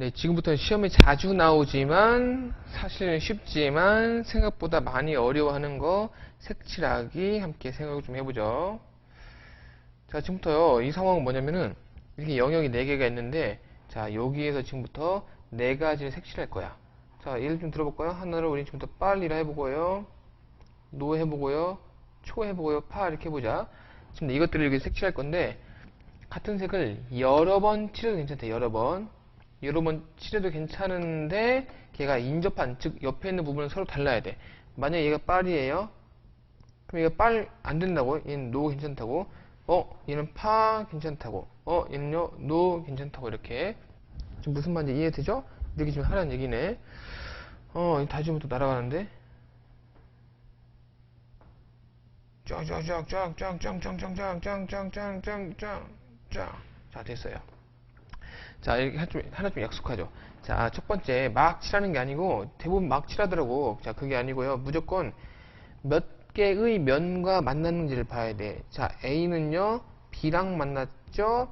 네, 지금부터는 시험에 자주 나오지만 사실은 쉽지만 생각보다 많이 어려워하는 거 색칠하기 함께 생각을 좀 해보죠. 자, 지금부터요. 이 상황은 뭐냐면은 이렇게 영역이 4개가 있는데 자, 여기에서 지금부터 4가지를 색칠할 거야. 자, 예를 좀 들어볼까요? 하나를 우리 지금부터 빨리라 해보고요. 노 해보고요. 초 해보고요. 파 이렇게 해보자. 지금 이것들을 이렇게 색칠할 건데 같은 색을 여러 번 칠해도 괜찮대. 여러 번. 여러 번 칠해도 괜찮은데 걔가 인접한 즉 옆에 있는 부분은 서로 달라야 돼. 만약에 얘가 빨이에요. 그럼 얘가 빨 안 된다고. 얘는 노 괜찮다고. 어, 얘는 파 괜찮다고. 어, 얘는요 노 괜찮다고 이렇게. 지금 무슨 말인지 이해되죠? 이렇게 지금 하라는 얘기네. 어, 다 지금 또 날아가는데. 쫙쫙쫙쫙쫙쫙쫙쫙쫙쫙쫙쫙쫙쫙쫙 자 됐어요. 자 이렇게 하나 좀, 하나 좀 약속하죠. 자 첫 번째 막 칠하는 게 아니고 대부분 막 칠하더라고. 자 그게 아니고요. 무조건 몇 개의 면과 만났는지를 봐야 돼. 자 A는요 B랑 만났죠.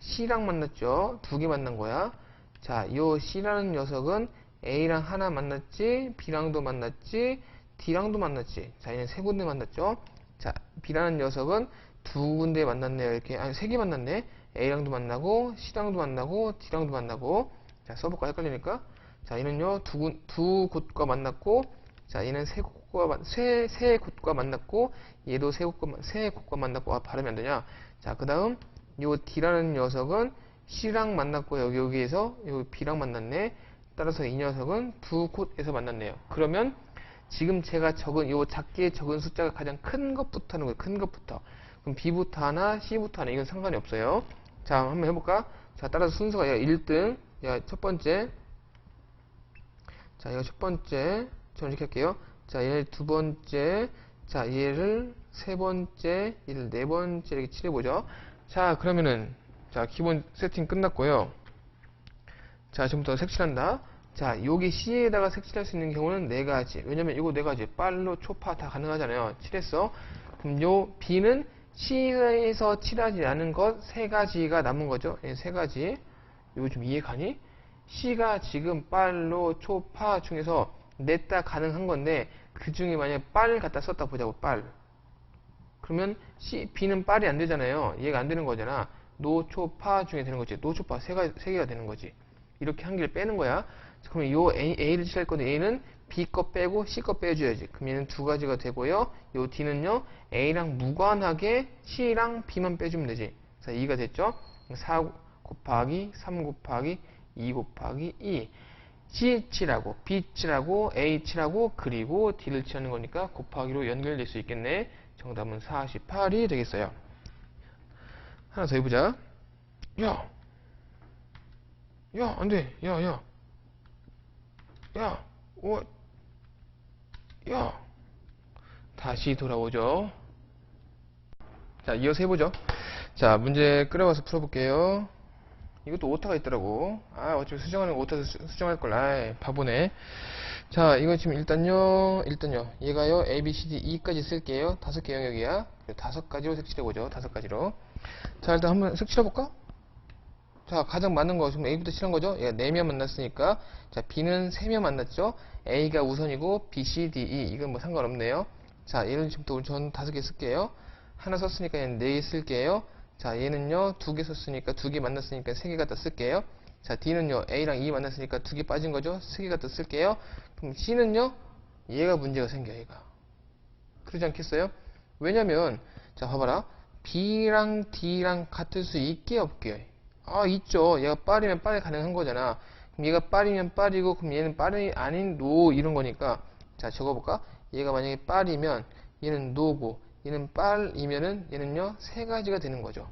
C랑 만났죠. 두 개 만난 거야. 자, 요 C라는 녀석은 A랑 하나 만났지, B랑도 만났지, D랑도 만났지. 자, 얘는 세 군데 만났죠. 자, B라는 녀석은 두 군데 만났네요. 이렇게 아니 세 개 만났네. A랑도 만나고, C랑도 만나고, D랑도 만나고. 자, 써볼까 헷갈리니까. 자, 얘는요 두, 군- 두 곳과 만났고, 자, 얘는 세 곳과 만- 세, 세 곳과 만났고, 얘도 세 곳과 만- 세 곳과 만났고, 아 발음이 안 되냐? 자, 그 다음 요 D라는 녀석은 C랑 만났고 여기 여기에서 여기 B랑 만났네. 따라서 이 녀석은 두 곳에서 만났네요. 그러면 지금 제가 적은 요 작게 적은 숫자가 가장 큰 것부터 하는 거예요. 큰 것부터. 그럼 B부터 하나, C부터 하나 이건 상관이 없어요. 자, 한번 해볼까? 자, 따라서 순서가 야 1등, 야 첫 번째. 자, 이거 첫 번째. 저는 이렇게 할게요. 자, 얘 두 번째. 자, 얘를 세 번째, 얘를 네 번째 이렇게 칠해보죠. 자, 그러면은, 자, 기본 세팅 끝났고요. 자, 지금부터 색칠한다. 자, 여기 C에다가 색칠할 수 있는 경우는 네 가지. 왜냐면 이거 네 가지. 빨로, 초파 다 가능하잖아요. 칠했어. 그럼 요 B는 C에서 칠하지 않은 것 세 가지가 남은 거죠. 예, 세 가지. 이거 좀 이해 가니? C가 지금 빨로, 초파 중에서 냈다 가능한 건데 그 중에 만약에 빨 갖다 썼다 보자고 빨. 그러면 C, B는 빨이 안 되잖아요. 얘가 안 되는 거잖아. 노초파 중에 되는 거지. 노초파 세, 가, 세 개가 되는 거지. 이렇게 한 개를 빼는 거야. 자, 그러면 요 A, A를 칠할 건데 A는 B 거 빼고 C 거 빼줘야지. 그럼 얘는 두 가지가 되고요. 요 D는요. A랑 무관하게 C랑 B만 빼주면 되지. 자, 2가 됐죠? 4 곱하기 3 곱하기 2 곱하기 2. C 칠하고 B 칠하고 A 칠하고 그리고 D를 칠하는 거니까 곱하기로 연결될 수 있겠네. 정답은 48이 되겠어요. 하나 더 해보자. 야! 야, 안 돼. 야, 야. 야, 오, 야. 다시 돌아오죠. 자, 이어서 해보죠. 자, 문제 끌어와서 풀어볼게요. 이것도 오타가 있더라고. 아, 어차피 수정하는 거 오타 수- 수정할 걸. 아이, 바보네. 자, 이거 지금 일단요, 일단요. 얘가요, A, B, C, D, E까지 쓸게요. 다섯 개 영역이야. 다섯 가지로 색칠해보죠. 다섯 가지로. 자, 일단 한번 색칠해볼까? 자, 가장 많은 거, 지금 A부터 칠한 거죠? 얘가 4명 만났으니까. 자, B는 3명 만났죠? A가 우선이고, B, C, D, E. 이건 뭐 상관없네요. 자, 얘는 지금부터 전 다섯 개 쓸게요. 하나 썼으니까 얘는 네개 쓸게요. 자, 얘는요, 두개 썼으니까 두개 만났으니까 세개 갖다 쓸게요. 자, D는요, A랑 E 만났으니까 두개 빠진 거죠? 세개 갖다 쓸게요. 그럼 C는요, 얘가 문제가 생겨, 얘가. 그러지 않겠어요? 왜냐면, 자, 봐봐라. B랑 D랑 같을 수 있게 없게. 아, 있죠. 얘가 빨이면 빨이 가능한 거잖아. 그럼 얘가 빨이면 빨이고, 그럼 얘는 빨이 아닌 노, 이런 거니까. 자, 적어볼까? 얘가 만약에 빨이면, 얘는 노고, 얘는 빨이면은, 얘는요, 세 가지가 되는 거죠.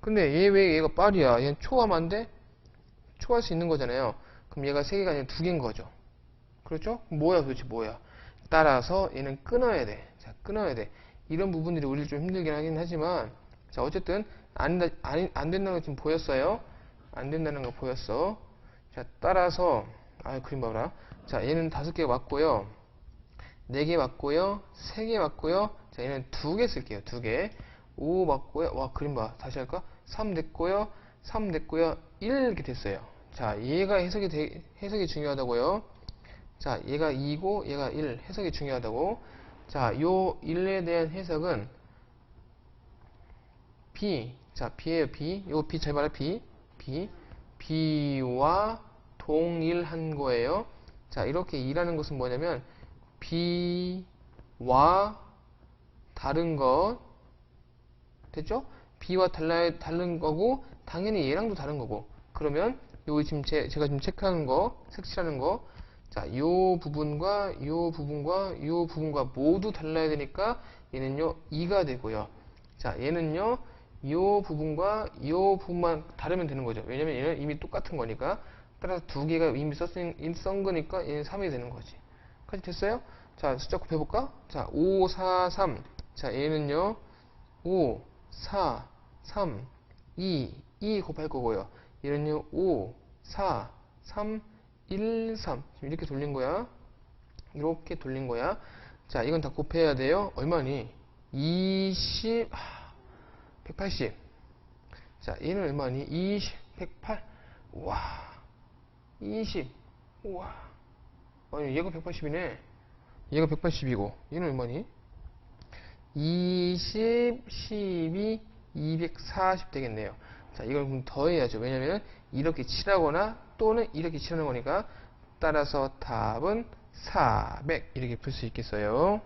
근데 얘 왜 얘가 빨이야? 얘는 돼? 초할 수 있는 거잖아요. 그럼 얘가 세 개가 아니라 두 개인 거죠. 그렇죠? 뭐야 도대체 뭐야? 따라서 얘는 끊어야 돼. 자, 끊어야 돼. 이런 부분들이 우리 좀 힘들긴 하긴 하지만, 자, 어쨌든, 안, 다- 안, 안 된다는 거 지금 보였어요? 안 된다는 거 보였어. 자, 따라서, 아, 그림 봐라. 자, 얘는 다섯 개 맞고요. 네 개 맞고요. 세 개 맞고요. 자, 얘는 두 개 쓸게요. 두 개. 5 맞고요. 와, 그림 봐. 다시 할까? 3 됐고요. 3 됐고요. 1 이렇게 됐어요. 자, 얘가 해석이 되- 해석이 중요하다고요. 자, 얘가 2고 얘가 1 해석이 중요하다고. 자, 요 1에 대한 해석은 B. 자, B예요, B. 요 B 잘 봐라, B. B. B와 동일한 거예요. 자, 이렇게 2라는 것은 뭐냐면 B와 다른 것 됐죠? B와 달라, 다른 거고 당연히 얘랑도 다른 거고 그러면 요 지금 제, 제가 지금 체크하는 거 색칠하는 거 자, 요 부분과 요 부분과 요 부분과 모두 달라야 되니까 얘는요 2가 되고요 자 얘는요 요 부분과 요 부분만 다르면 되는 거죠 왜냐면 얘는 이미 똑같은 거니까 따라서 두 개가 이미 썼은, 쓴 거니까 얘는 3이 되는 거지 까지 됐어요? 자 숫자 곱해볼까? 자 5, 4, 3. 자 얘는요 5, 4, 3, 2, 2 곱할 거고요. 얘는요 5, 4, 3, 1, 3. 지금 이렇게 돌린 거야. 이렇게 돌린 거야. 자 이건 다 곱해야 돼요. 얼마니? 20, 하, 180. 자 얘는 얼마니? 20, 108. 와, 20. 우와. 아니 얘가 180이네. 얘가 180이고 얘는 얼마니? 20, 12, 240 되겠네요. 자, 이걸 그럼 더해야죠. 왜냐면 이렇게 칠하거나 또는 이렇게 칠하는 거니까 따라서 답은 400 이렇게 풀 수 있겠어요.